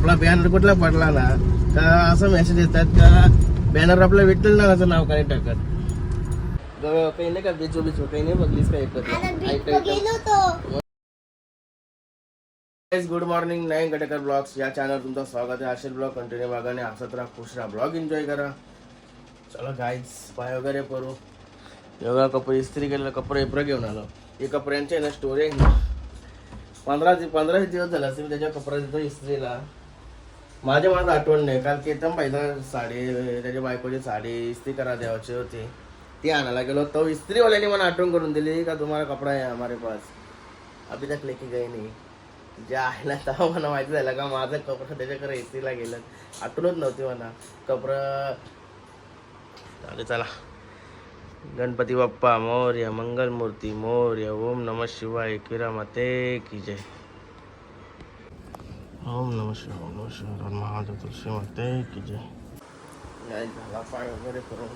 आपला बॅनर कुठला पडला ना का असं मेसेज येतात का बॅनर आपल्या विठ्ठल नावाचं नाव काय टाकत? काही नाही का बिचो बिचो काही नाही बघलीस का एकत्र गुड मॉर्निंग नाही गटेकर ब्लॉग्स या चॅनल तुमचं स्वागत आहे. असेल ब्लॉग कंटिन्यू बघाने हसत राहा खुश राहा. ब्लॉग एन्जॉय करा. चला गाईज पाय वगैरे करू. योगा कपडे इस्त्री केलेलं कपडे एप्र घेऊन आलो. हे कपड्यांचे ना स्टोरी आहे. ना पंधरा दि- पंधरा दिवस झाला असेल त्याच्या कपडा देतो इस्त्रीला. माझ्या मनात आठवण नाही काल केतन पाहिजे साडी त्याच्या बायकोची साडी इस्त्री करा द्यावाची होती. ती आणायला गेलो तो इस्त्रीवाल्याने मला आठवण करून दिली का तुम्हाला कपडा आहे हमारे पास? अभी तक लेके गए नाही. जे आहे ना तेव्हा मला माहिती झालं का माझं कपडा त्याच्याकडे इस्त्रीला गेलं. आठवणच नव्हती मला. कपडा चालेल चला. गणपती बाप्पा मौर्य मंगलमूर्ती मौर्य ओम नम शिवाय किरा माते की जय. ओम नम शिवाय ओम नम शिवाय महादेव तुलसी माते की जय। नाही झाला पाय वगैरे करून.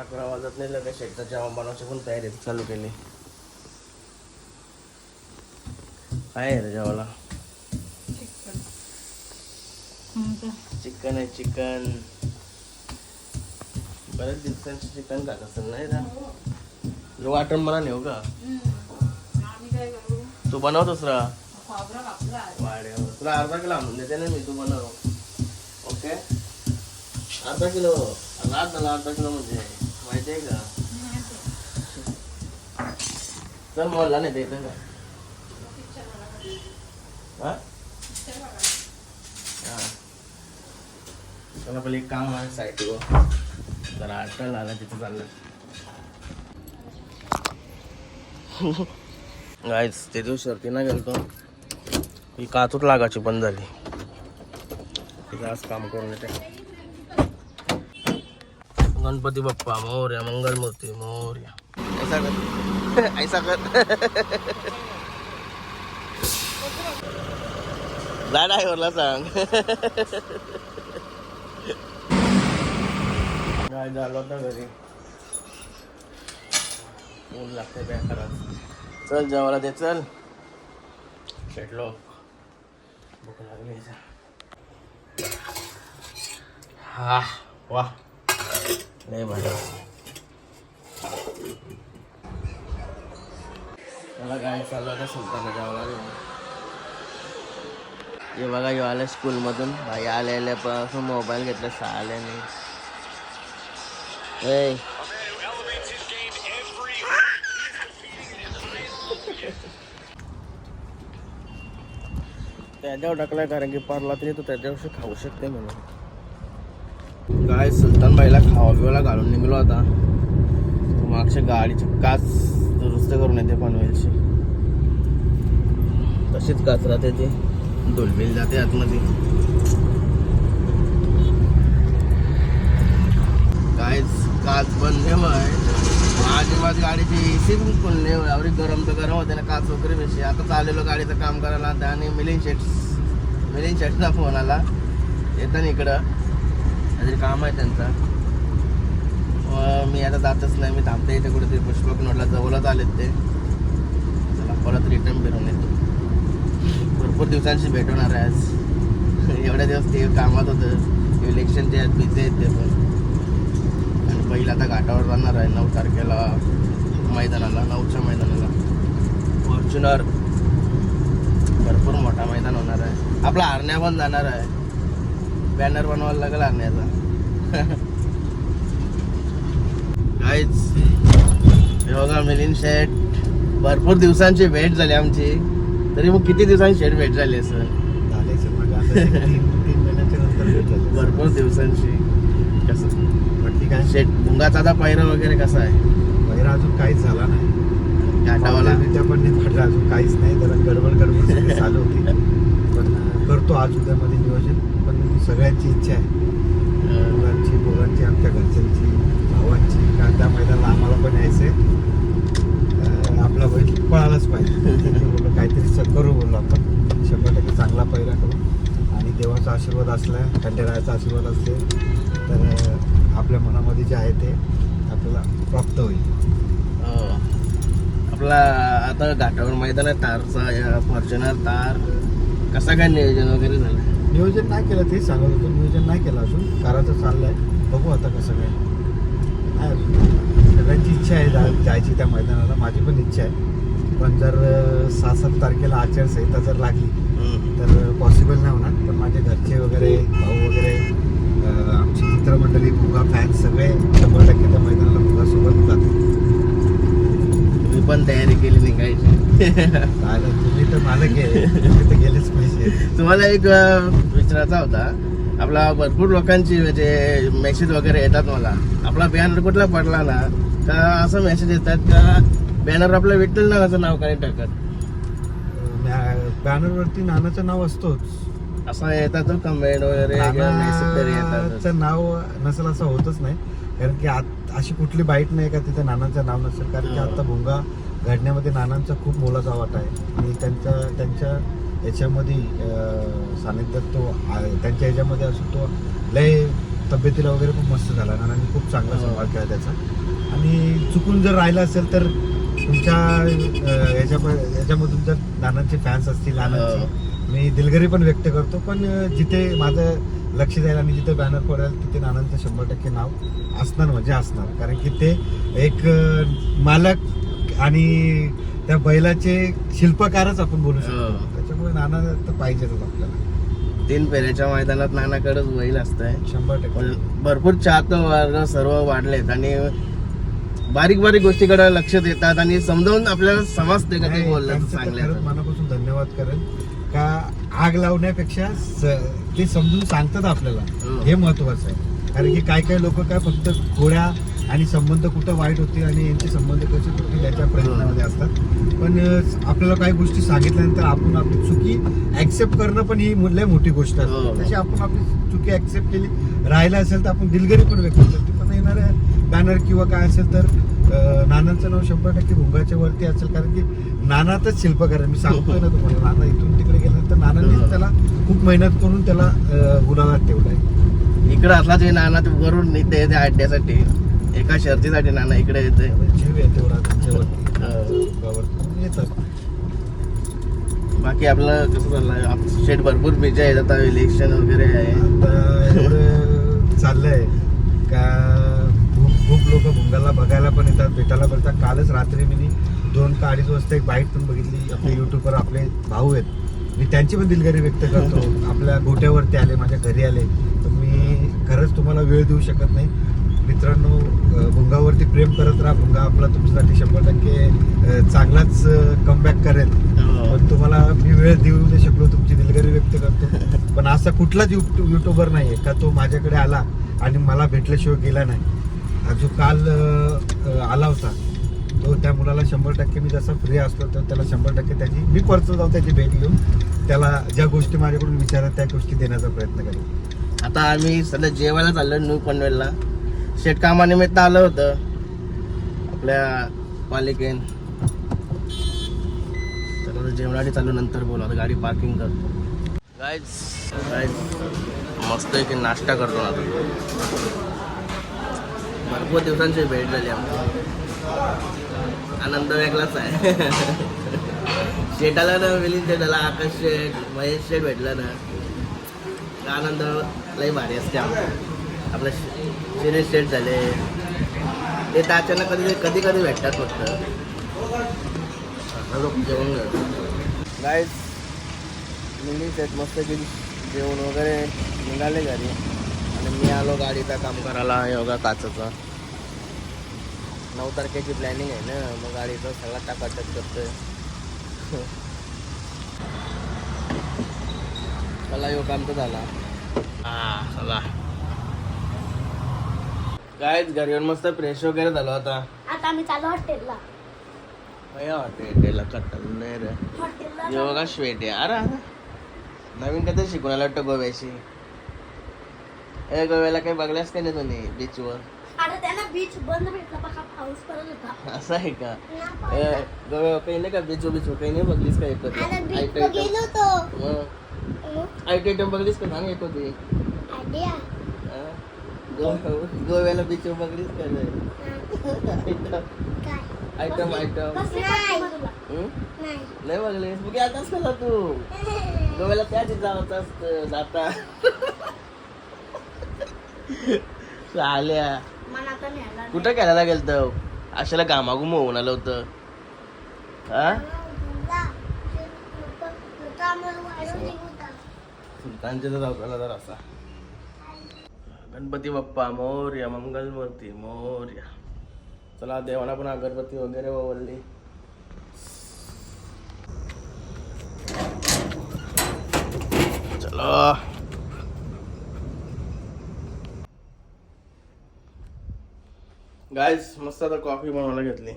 अकरा वाजत नाही लगेच शेताच्या बनवायची पण तयारी चालू केली. काय आहे रे जेवायला? चिकन. आहे चिकन. बरेच दिवसांची चिकन खात असेल नाही ना जो वाटण मला नेऊ का? तू बनवतोस रा? वाड्यावर. तुला अर्धा किलो आणून देते ना मी तुम्हाला ओके? अर्धा किलो. रात झाला अर्धा किलो म्हणजे. माहिती आहे का? चल मला नाही देत का? हा. चला पहिले एक काम आहे साईटवर जरा अटल आला तिथं चाललं. गायच ते दिवस शर्तीनं गेलतो. ही कातूत लागायची बंद झाली. तिथं आज काम करून येते. गणपती बाप्पा मोर्या मंगलमूर्ती मोर्या. ऐसा कर. ऐसा कर. ड्रायव्हरला सांग. काय झालं होता घरी. ऊन लागते बॅकरात. चल जेवायला दे चल. भेटलो. भूक लागली हा वा लय भारी मला काय चाललं आता सुलताना लागेल हे बघा यो आल्या स्कूलमधून भाई आल्या आल्यापासून मोबाईल घेतला शाळेने ए त्याच्यावर टाकलाय कारण की पारला तरी तो त्याच्यावर खाऊ शकते म्हणून. गाय सुलतान बाईला खावा पिवायला घालून निघलो आता. मागच्या गाडीची काच दुरुस्त करून येते पनवेलची. तशीच काच राहते ती. डोलबिल जाते आतमध्ये. काय काच बंद आहे. माझी गाडीची गाडीची सी पण फुल नाही एवढी गरम तर गरम होते ना काच वगैरे विषय आता चाललेलो गाडीचं काम करायला आता आणि मिलिंग शेट्स मिलिंग शेटचा फोन आला. येताना इकडं. काहीतरी काम आहे त्यांचा. मग मी आता जातच नाही मी थांबते इथे कुठेतरी पुष्पक नोटला जवळच आलेत ते. चला परत रिटर्न फिरून येतो. भरपूर दिवसांशी भेट होणार आहे आज. एवढ्या दिवस ते कामात होतं. इलेक्शनचे आहेत बिझी आहेत ते पण. पहिला आता घाटावर जाणार आहे नऊ तारखेला मैदानाला नऊच्या मैदानाला. फॉर्च्युनर भरपूर मोठा मैदान होणार आहे. आपला हरण्या पण जाणार आहे. बॅनर बनवायला लागेल हरण्याचा. काहीच हे बघा मिलिंद शेठ. भरपूर दिवसांची भेट झाली आमची. तरी मग किती दिवसांची शेठ भेट झाली असं झाल्याचं मग आता ते तीन तीन महिन्याच्या नंतर भेट झाली. भरपूर दिवसांची कसं बाकी काय शेठ भुंगाचा आता पायरा वगैरे कसा आहे? वगैरे अजून काहीच झाला नाही. घाटावाला त्या पण नाही अजून काहीच नाही. जरा गडबड गडबड सगळी चालू होती. पण करतो आज उद्यामध्ये नियोजन. पण सगळ्यांची इच्छा आहे. मुलांची मुलांची आमच्या घरच्यांची भावांची. कारण त्या मैदानाला आम्हाला पण यायचंय. अं, आपला बैल पळालाच पाहिजे. बोललो काहीतरी करू बोललो आपण. शंभर टक्के चांगला पहिला करू. आणि देवाचा आशीर्वाद असला खंडेरायाचा आशीर्वाद असेल तर आपल्या मनामध्ये जे आहे ते आपल्याला प्राप्त होईल. हो. आपला आता घाटावर मैदान आहे तारचा फॉर्च्युनर तार. कसं काय नियोजन वगैरे झालं नियोजन नाही केलं तेच सांगत होतो नियोजन नाही केलं अजून. करायचं चाललंय. बघू आता कसं काय. सगळ्यांची इच्छा आहे जा- जायची त्या मैदानाला. माझी पण इच्छा आहे. पण जर सहा सात तारखेला आचारसंहिता जर लागली तर पॉसिबल नाही होणार. पण माझे घरचे वगैरे भाऊ वगैरे आमची मित्रमंडळी भुगा फॅन्स सगळे शंभर टक्के त्या मैदानाला भुगासोबत जातील मी पण तयारी केली निघायची तुम्ही तर मालक आहे. तर गेलेच पाहिजे. तुम्हाला एक विचारायचा होता. आपला भरपूर लोकांची म्हणजे मेसेज वगैरे येतात मला. आपला बॅनर कुठला पडला ना का असं मेसेज येतात का? बॅनर आपल्या विठ्ठल नावाचं नाव काही टाकत बॅनरवरती नानाचं नाव असतोच. असं येतात कमेंट वगैरे नानाचं नाव नसेल असं होतच नाही. कारण की आत- अशी कुठली बाईट नाही का तिथे नानाचं नाव नसेल. कारण की हो. आता भोंगा घडण्यामध्ये नानांचा खूप मोलाचा वाटा आहे. आणि त्यांच्या त्यांच्या याच्यामध्ये सानिध्यात तो त्यांच्या याच्यामध्ये असून तो लय तब्येतीला वगैरे खूप मस्त झाला. नानांनी खूप चांगला हो. सांभाळ केला त्याचा. आणि चुकून जर राहिला असेल तर तुमच्या याच्यामध्ये याच्यामधून जर नानांचे फॅन्स असतील नानांची मी दिलगिरी पण व्यक्त करतो पण जिथे माझं लक्ष जाईल आणि जिथे बॅनर पडेल तिथे नानांचं शंभर टक्के नाव असणार म्हणजे असणार. कारण की ते एक मालक आणि त्या बैलाचे शिल्पकारच आपण बोलू शकतो. हो. त्याच्यामुळे नाना तर पाहिजेच आपल्याला. तीन पेऱ्याच्या मैदानात नानाकडेच बैल असतंय. शंभर टक्के. भरपूर चाहतं वर्ग सर्व वाढलेत आणि बारीक बारीक गोष्टीकडे लक्ष देतात आणि समजावून आपल्याला समजते का ते बोललं त्यांचं तर चांगलं खरंच मनापासून धन्यवाद करेल आग लावण्यापेक्षा स- ते समजून सांगतात आपल्याला हो. हे महत्वाचं आहे कारण की काय काय लोक काय फक्त गोळ्या आणि संबंध कुठं वाईट होते आणि यांचे संबंध कसे तुटतील याच्या प्रयत्नामध्ये असतात पण अं, आपल्याला काही गोष्टी सांगितल्यानंतर आपण आपली चुकी ऍक्सेप्ट करणं पण ही लय मोठी गोष्ट हो. असते तशी आपण आपली चुकी ऍक्सेप्ट केली राहिला असेल तर आपण दिलगिरी पण व्यक्त करतो पण येणाऱ्या बॅनर किंवा काय असेल तर नानांचं नाव शंभर टक्के भुंगाच्या वरती असेल कारण की नानातच शिल्पकार आहे. मी सांगतोय ना तुम्हाला नाना इथून तिकडे गेल्यानंतर नानांनी त्याला खूप मेहनत करून त्याला गुलाबात ठेवलाय इकडे असला ते नाना ते वरून नेते येते अड्ड्यासाठी एका शर्तीसाठी नाना इकडे येते. जीव आहे भुंगावरती. म्हणून येतात. बाकी आपलं कसं चाललंय? शेट भरपूर बिजा आहेत आता इलेक्शन वगैरे आहे. आता एवढं चाललंय. का खूप लोक भुंगाला बघायला पण येतात भेटायला पण येतात कालच रात्री मी दोन का अडीच वाजता एक बाईट पण बघितली आपले युट्यूबवर आपले भाऊ आहेत. मी त्यांची पण दिलगिरी व्यक्त करतो. आपल्या गोट्यावरती आले माझ्या घरी आले. तर मी खरंच तुम्हाला वेळ देऊ शकत नाही. मित्रांनो भुंगावरती प्रेम करत राहा. भुंगा आपला तुमच्यासाठी शंभर टक्के चांगलाच कमबॅक करेल. हो. पण तुम्हाला मी वेळ देऊ नाही शकलो तुमची दिलगिरी व्यक्त करतो. पण असा कुठलाच युट्यूब युट्यूबर नाहीये का तो माझ्याकडे आला आणि मला भेटल्याशिवाय गेला नाही. हा जो काल आला होता तो त्या मुलाला शंभर टक्के मी जसा फ्री असतो तर त्याला शंभर टक्के त्याची मी परत जाऊन त्याची भेट घेऊन त्याला ज्या गोष्टी माझ्याकडून विचारत त्या गोष्टी देण्याचा प्रयत्न करेन. आता आम्ही सध्या जेवायला चाललो न्यू पनवेलला. शेट कामानिमित्त आलं होतं. आपल्या पालिकेन. तर जेवणासाठी चालू नंतर बोलू. आता गाडी पार्किंग करतो. गायज गायज मस्त की नाश्ता करतो ना आता. भरपूर दिवसांची भेट झाली आमची. आनंद वेगळाच आहे. शेटाला ना विलीन शेटाला आकाश शेट महेश शेट भेटला ना आनंद लई भारी असते आमचा. आपलं शिरीष शेट झाले. ते तर अचानक कधी कधी कधी भेटतात फक्त. जेवण गाईज मिलिंद शेठ मस्त की जेवण वगैरे निघाले घरी. आणि मी आलो गाडीचं काम करायला योगा काचाचा. नऊ तारखेची प्लॅनिंग आहे ना मग गाडीचा सगळा टाकाटक करतोय. चला यो काम तर झाला. हा चला. काय घरी येऊन मस्त फ्रेश वगैरे झालो आता. आता आम्ही चालू हॉटेलला. भैया हॉटेल कटल नाही रे. योगा श्वेट आहे अरे अरे. नवीन काहीतरी शिकून आला वाटतं गोव्याशी. ए गोव्याला काही बघल्यास का नाही तुम्ही बीचवर अरे त्यांना बीच बंद भेटला बघा पाऊस पडत होता. असं आहे का? ए, गोव्या काही नाही का बीच बीच काही नाही बघलीस का एकत्र? अरे बीच आयटम बघलीस का? सांग एक हा? गो- गोव्याला बीच बघलीस का आयटम आयटम? नाही. नाही. बघलेस. मग आताच कसा तू? गोव्याला त्याच जावत असत जाता. चाल्या नाही. कुठं खेळायला गेलत? अशाला घामाघूम होऊन आलं होतं. हा सुलतानच्या तर जर असा. गणपती बाप्पा मोर्या मंगलमूर्ती मोर्या. चला देवाला पण अगरबत्ती वगैरे ओवळली चलो. गायस मस्त आता कॉफी बनवायला घेतली.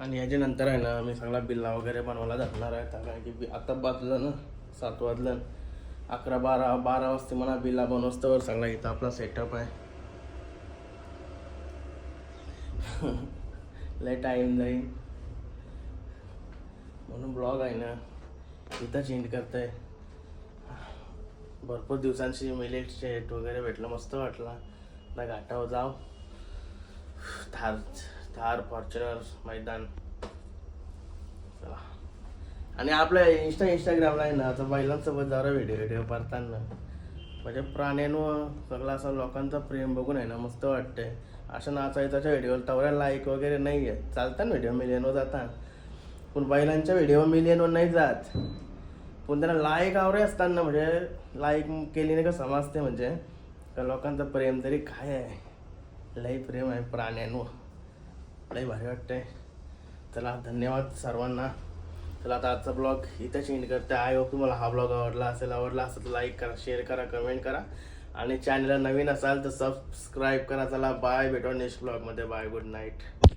आणि याच्यानंतर आहे ना मी सगळा बिल्ला वगैरे बनवायला जाणार आहे. कारण की आता वाजलं ना सात वाजलं. अकरा बारा बारा वाजता म्हणा बिल्ला बनवस्तवर सगळा इथं आपला सेटअप आहे. लय टाईम जाईल. म्हणून ब्लॉग आहे ना इथं चेंज करताय. भरपूर दिवसांशी मिलेट शेट वगैरे भेटलं मस्त वाटला. आता घाटावर जाव थार थार फॉर्च्युनर मैदान. चला. आणि आपल्या इंस्टा इंस्टाग्रामला आहे ना आता बैलांसोबत जरा व्हिडिओ व्हिडिओ करताना म्हणजे प्राण्यांवर सगळं असं लोकांचं प्रेम बघून आहे ना मस्त वाटतंय. असं नाचायच्या व्हिडिओवर तवऱ्या लाईक वगैरे नाही आहे चालतात व्हिडिओ मिलियनवर जातात पण बैलांच्या व्हिडिओ मिलियनवर नाही जात. पण त्यांना लाईक आवरे असताना म्हणजे लाईक केलीने का समजते म्हणजे. त्या लोकांचं प्रेम तरी काय आहे? लई प्रेम आहे प्राण्यांवर. लई भारी वाटतंय. चला धन्यवाद सर्वांना. चला आता आजचा ब्लॉग इथं चेंज करते आय होप तुम्हाला हा ब्लॉग आवडला असेल आवडला असेल तर लाईक करा शेअर करा कमेंट करा. आणि चॅनलला नवीन असाल तर सबस्क्राईब करा. चला बाय भेटो नेक्स्ट ब्लॉगमध्ये बाय गुड नाईट